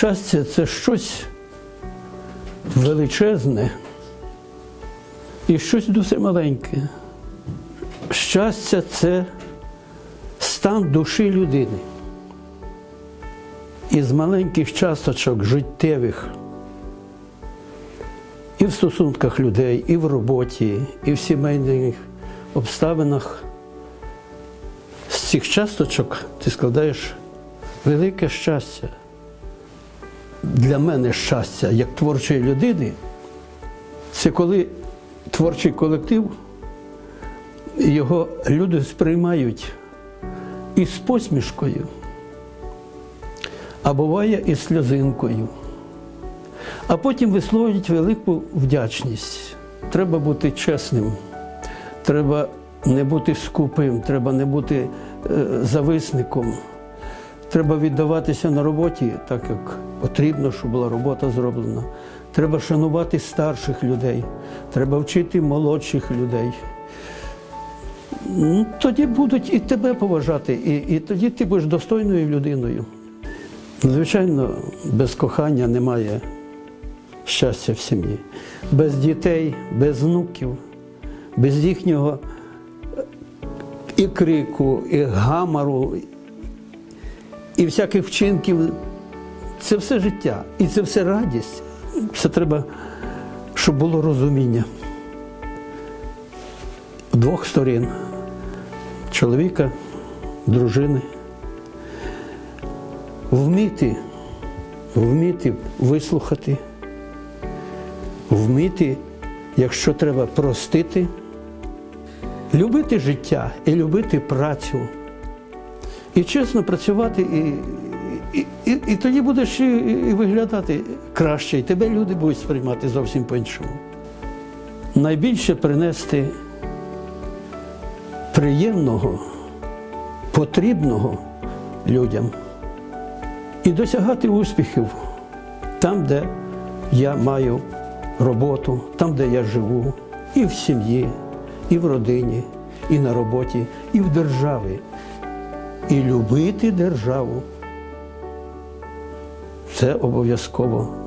Щастя це щось величезне і щось дуже маленьке. Щастя це стан душі людини. Із маленьких часточок життєвих і в стосунках людей, і в роботі, і в сімейних обставинах. З цих часточок ти складаєш велике щастя. Для мене щастя як творчої людини це коли творчий колектив, його люди сприймають із посмішкою, а буває і сльозинкою. А потім висловлюють велику вдячність. Треба бути чесним, треба не бути скупим, треба не бути е, зависником. Треба віддаватися на роботі, так як потрібно, щоб була робота зроблена. Треба шанувати старших людей, треба вчити молодших людей. Ну, Тоді будуть і тебе поважати, і, і тоді ти будеш достойною людиною. Звичайно, без кохання немає щастя в сім'ї. Без дітей, без внуків, без їхнього і крику, і гамару, і всяких вчинків. Це все життя, і це все радість. Це треба, щоб було розуміння двох сторін чоловіка, дружини. Вміти, вміти вислухати, вміти, якщо треба простити, любити життя і любити працю. І чесно працювати, і, і, і, і тоді будеш і, і виглядати краще, і тебе люди будуть сприймати зовсім по-іншому. Найбільше принести приємного, потрібного людям і досягати успіхів там, де я маю роботу, там, де я живу, і в сім'ї, і в родині, і на роботі, і в державі. І любити державу. Це обов'язково